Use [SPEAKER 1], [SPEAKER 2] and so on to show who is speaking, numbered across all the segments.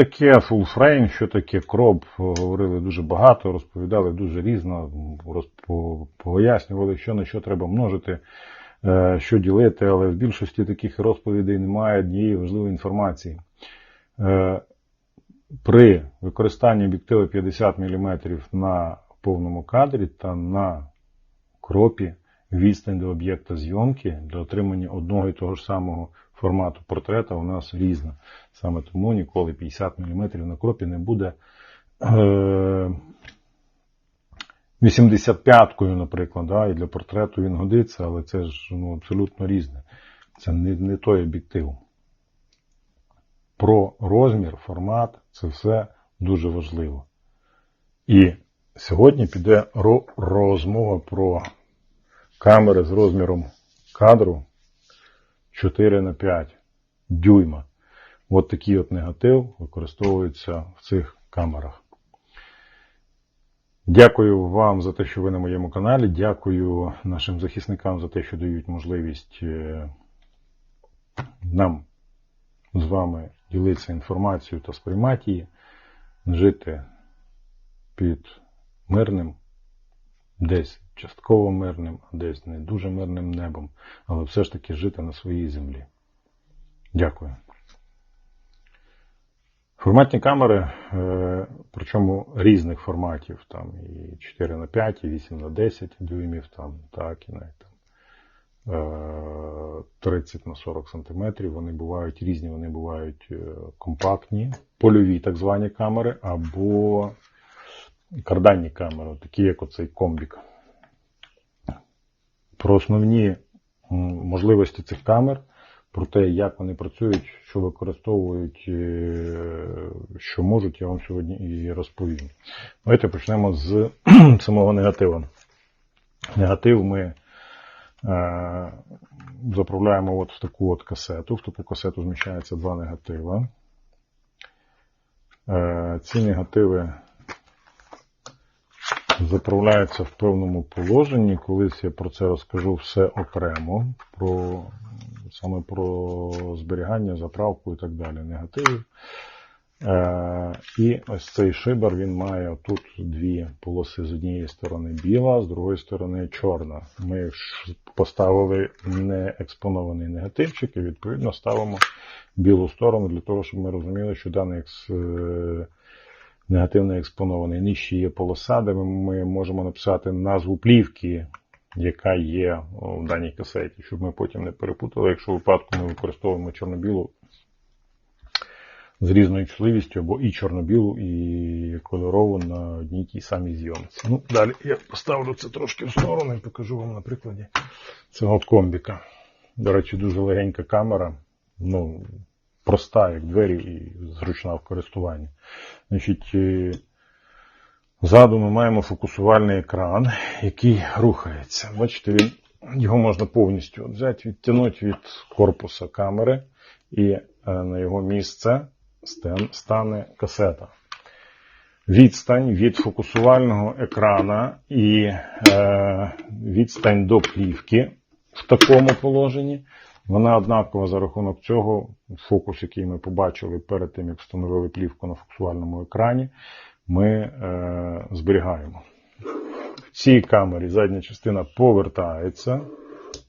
[SPEAKER 1] Таке full frame, що таке кроп, говорили дуже багато, розповідали дуже різно, пояснювали, що на що треба множити, е, що ділити, але в більшості таких розповідей немає однієї важливої інформації. Е, При використанні об'єктива 50 мм на повному кадрі та на кропі відстань до об'єкта зйомки для отримання одного і того ж самого формату портрета у нас різна. Саме тому ніколи 50 мм на кропі не буде е, 85-кою, наприклад. Да? І для портрету він годиться, але це ж ну, абсолютно різне. Це не, не той об'єктив. Про розмір, формат це все дуже важливо. І сьогодні піде ро- розмова про камери з розміром кадру 4 на 5 дюйма. От такий от негатив використовується в цих камерах. Дякую вам за те, що ви на моєму каналі. Дякую нашим захисникам за те, що дають можливість е, нам з вами ділитися інформацією та сприймати її, жити під мирним, десь частково мирним, а десь не дуже мирним небом, але все ж таки жити на своїй землі. Дякую. Форматні камери, е, причому різних форматів, там і 4 на 5, і 8 на 10 дюймів, там, так, і навіть там, е, 30 на 40 сантиметрів. Вони бувають різні, вони бувають е, компактні, польові так звані камери, або карданні камери, такі як оцей комбік. Про основні можливості цих камер, про те, як вони працюють, що використовують, е, що можуть, я вам сьогодні і розповім. Давайте почнемо з самого негатива. Негатив ми е, заправляємо от в таку от касету. В таку касету зміщається два негатива. Е, ці негативи заправляються в певному положенні. Колись я про це розкажу все окремо, про, саме про зберігання, заправку і так далі негативів. Е, і ось цей шибер він має тут дві полоси з однієї сторони біла, з другої сторони чорна. Ми поставили не експонований негативчик і відповідно ставимо білу сторону для того, щоб ми розуміли, що даний екс, негативно експонований. Нижче є полоса, де ми- можемо написати назву плівки, яка є в даній касеті, щоб ми потім не перепутали, якщо в випадку ми використовуємо чорно-білу з різною чутливістю, або і чорно-білу, і кольорову на одній тій самій зйомці. Ну, далі я поставлю це трошки в сторону і покажу вам на прикладі цього комбіка. До речі, дуже легенька камера, ну, проста, як двері, і зручна в користуванні. Значить, е, ззаду ми маємо фокусувальний екран, який рухається. Бачите, він, його можна повністю взяти, відтягнути від корпуса камери, і е, на його місце стане касета. Відстань від фокусувального екрана і е, відстань до плівки в такому положенні. Вона однакова за рахунок цього фокус, який ми побачили перед тим, як встановили плівку на фокусувальному екрані, ми е, зберігаємо. В цій камері задня частина повертається.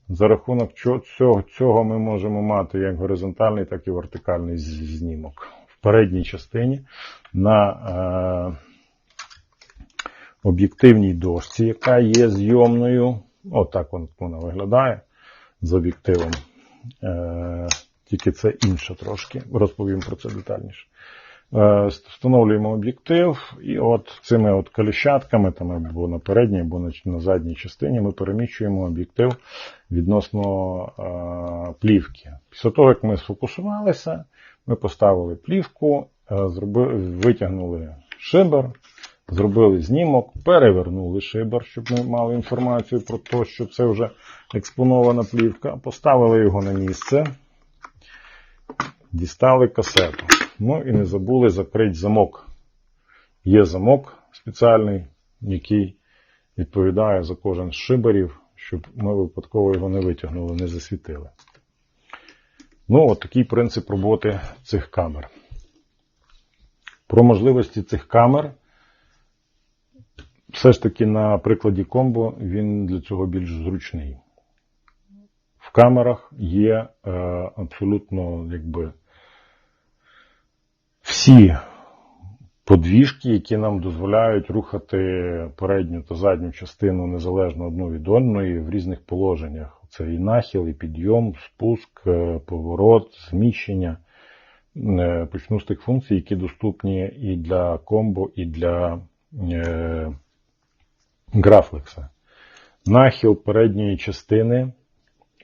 [SPEAKER 1] За рахунок цього, цього ми можемо мати як горизонтальний, так і вертикальний знімок. В передній частині на е, об'єктивній дошці, яка є зйомною. Отак вон- вона виглядає з об'єктивом. Е, тільки це інше трошки. Розповім про це детальніше. Е, Встановлюємо об'єктив, і от цими от коліщатками, там або на передній, або на, задній частині, ми переміщуємо об'єктив відносно е, плівки. Після того, як ми сфокусувалися, ми поставили плівку, витягнули шибер, зробили знімок, перевернули шибер, щоб ми мали інформацію про те, що це вже експонована плівка, поставили його на місце, дістали касету. Ну і не забули закрити замок. Є замок спеціальний, який відповідає за кожен з шиберів, щоб ми випадково його не витягнули, не засвітили. Ну, от такий принцип роботи цих камер. Про можливості цих камер. Все ж таки на прикладі комбо він для цього більш зручний. В камерах є е, абсолютно якби всі подвіжки, які нам дозволяють рухати передню та задню частину незалежно одну від одної в різних положеннях. Це і нахил, і підйом, спуск, е, поворот, зміщення. Е, почну з тих функцій, які доступні і для комбо, і для е, графлекса. Нахил передньої частини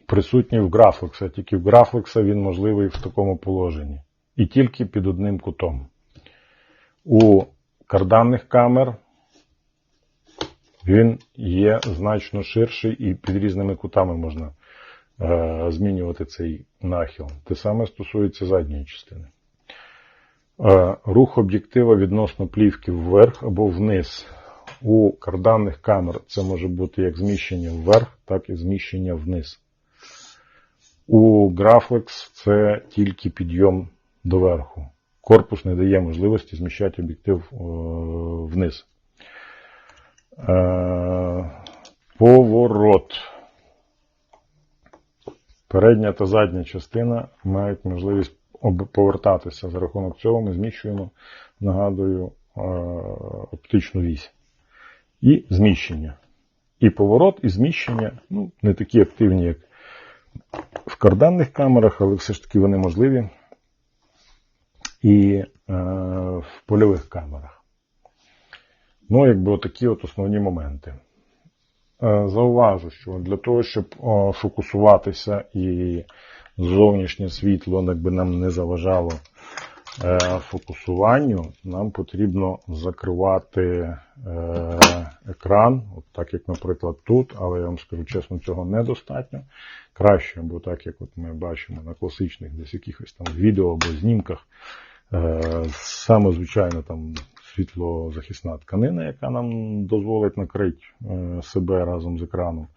[SPEAKER 1] присутній в графлекса, тільки в графлекса він можливий в такому положенні. І тільки під одним кутом. У карданних камер він є значно ширший і під різними кутами можна е, змінювати цей нахил. Те саме стосується задньої частини. Е, рух об'єктива відносно плівки вверх або вниз. У карданних камер це може бути як зміщення вверх, так і зміщення вниз. У Graflex це тільки підйом доверху. Корпус не дає можливості зміщати об'єктив е, вниз. Е, поворот. Передня та задня частина мають можливість повертатися. За рахунок цього ми зміщуємо, нагадую, е, оптичну вісь. І зміщення. І поворот, і зміщення ну, не такі активні, як в карданних камерах, але все ж таки вони можливі і е, в польових камерах. Ну, якби отакі от основні моменти. Е, зауважу, що для того, щоб фокусуватися і зовнішнє світло якби нам не заважало фокусуванню, нам потрібно закривати е, екран, от так як, наприклад, тут, але я вам скажу чесно, цього недостатньо. Краще, бо так як от ми бачимо на класичних десь якихось там відео або знімках, Е, саме, звичайно, там світлозахисна тканина, яка нам дозволить накрити е, себе разом з екраном.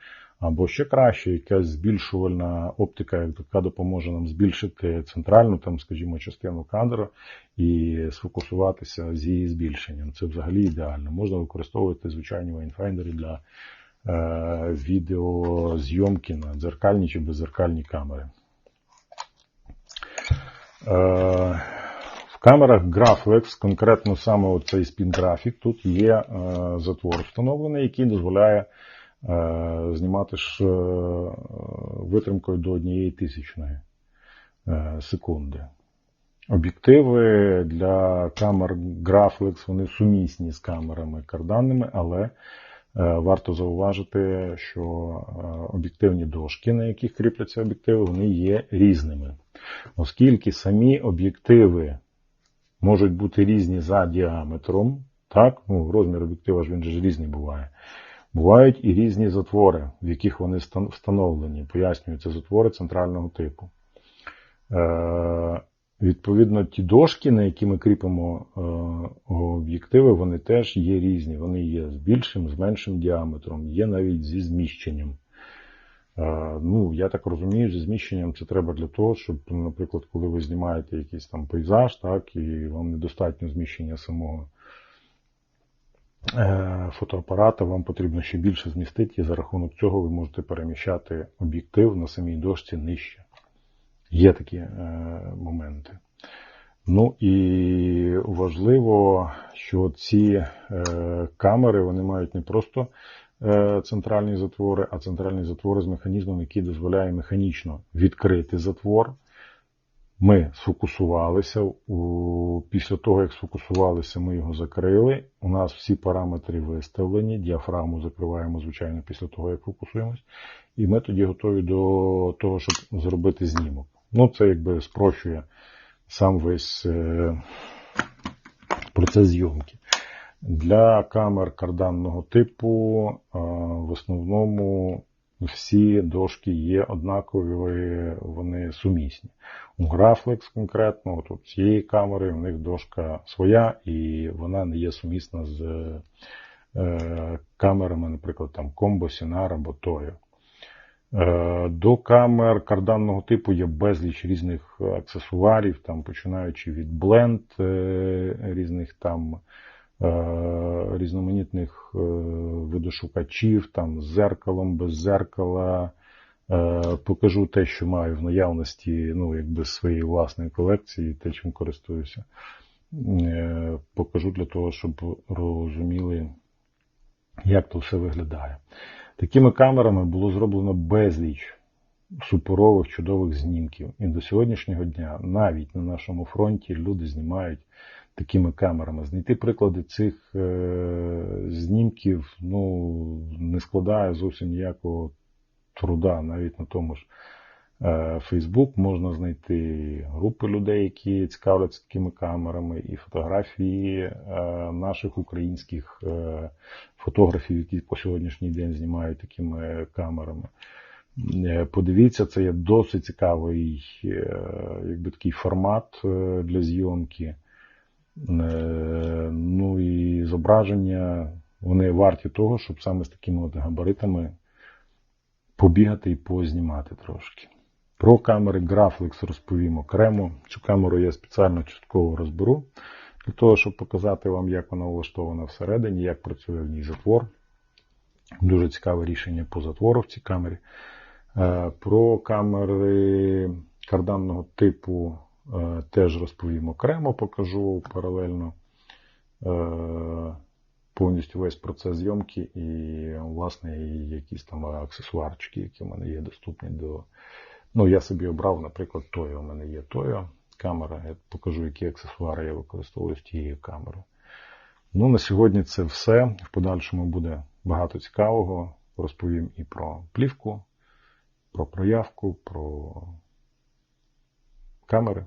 [SPEAKER 1] Або ще краще, якась збільшувальна оптика, яка допоможе нам збільшити центральну, там, скажімо, частину кадра і сфокусуватися з її збільшенням. Це взагалі ідеально. Можна використовувати звичайні вайнфайндери для е, відеозйомки на дзеркальні чи беззеркальні камери. Е, камерах GraphLex, конкретно саме оцей спін-графік, тут є е, затвор встановлений, який дозволяє знімати ж, е, витримкою до однієї тисячної секунди. Об'єктиви для камер GraphLex вони сумісні з камерами карданними, але варто зауважити, що об'єктивні дошки, на яких кріпляться об'єктиви, вони є різними. Оскільки самі об'єктиви можуть бути різні за діаметром. Так, ну, розмір об'єктива ж він же різний буває. Бувають і різні затвори, в яких вони встановлені. Пояснюються затвори центрального типу. Е, Відповідно, ті дошки, на які ми кріпимо е, об'єктиви, вони теж є різні. Вони є з більшим, з меншим діаметром, є навіть зі зміщенням. Е, ну, я так розумію, зі зміщенням це треба для того, щоб, наприклад, коли ви знімаєте якийсь там пейзаж, так, і вам недостатньо зміщення самого фотоапарата, вам потрібно ще більше змістити, і за рахунок цього ви можете переміщати об'єктив на самій дошці нижче. Є такі е, моменти. Ну і важливо, що ці камери вони мають не просто Е, центральні затвори, а центральні затвори з механізмом, який дозволяє механічно відкрити затвор. Ми сфокусувалися. Після того, як сфокусувалися, ми його закрили. У нас всі параметри виставлені. Діафрагму закриваємо, звичайно, після того, як фокусуємось. І ми тоді готові до того, щоб зробити знімок. Ну, це якби спрощує сам весь е, процес зйомки. Для камер карданного типу в основному всі дошки є однакові, вони сумісні. У Graflex конкретно, от у цієї камери, у них дошка своя, і вона не є сумісна з е, камерами, наприклад, там Combo, Sinar або Toyo. Е, До камер карданного типу є безліч різних аксесуарів, там, починаючи від бленд е, різних там е, різноманітних е, видошукачів, там з зеркалом, без зеркала. Е, Покажу те, що маю в наявності, ну, якби своєї власної колекції, те, чим користуюся. Е, Покажу для того, щоб розуміли, як то все виглядає. Такими камерами було зроблено безліч суперових, чудових знімків. І до сьогоднішнього дня навіть на нашому фронті люди знімають такими камерами. Знайти приклади цих е, знімків ну, не складає зовсім ніякого труда. Навіть на тому ж е, Facebook можна знайти групи людей, які цікавляться такими камерами, і фотографії е, наших українських е, фотографів, які по сьогоднішній день знімають такими камерами. Подивіться, це є досить цікавий якби такий формат для зйомки. Ну і зображення, вони варті того, щоб саме з такими от габаритами побігати і познімати трошки. Про камери Graflex розповім окремо. Цю камеру я спеціально частково розберу, для того, щоб показати вам, як вона влаштована всередині, як працює в ній затвор. Дуже цікаве рішення по затвору в цій камері. Е, Про камери карданного типу е, теж розповім окремо, покажу паралельно е, повністю весь процес зйомки і, власне, якісь там аксесуарчики, які в мене є доступні до. Ну, я собі обрав, наприклад, Toyo. У мене є Toyo камера. Я покажу, які аксесуари я використовую з тією камерою. Ну, на сьогодні це все. В подальшому буде багато цікавого. Розповім і про плівку, про проявку, про камери.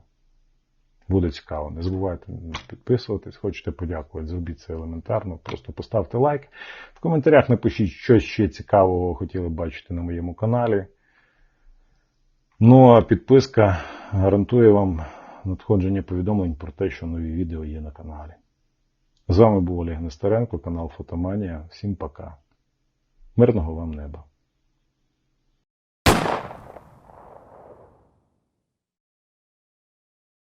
[SPEAKER 1] Буде цікаво. Не забувайте підписуватись, хочете подякувати, зробіть це елементарно. Просто поставте лайк. В коментарях напишіть, що ще цікавого хотіли бачити на моєму каналі. Ну а підписка гарантує вам надходження повідомлень про те, що нові відео є на каналі. З вами був Олег Нестеренко, канал Фотоманія. Всім пока. Мирного вам неба!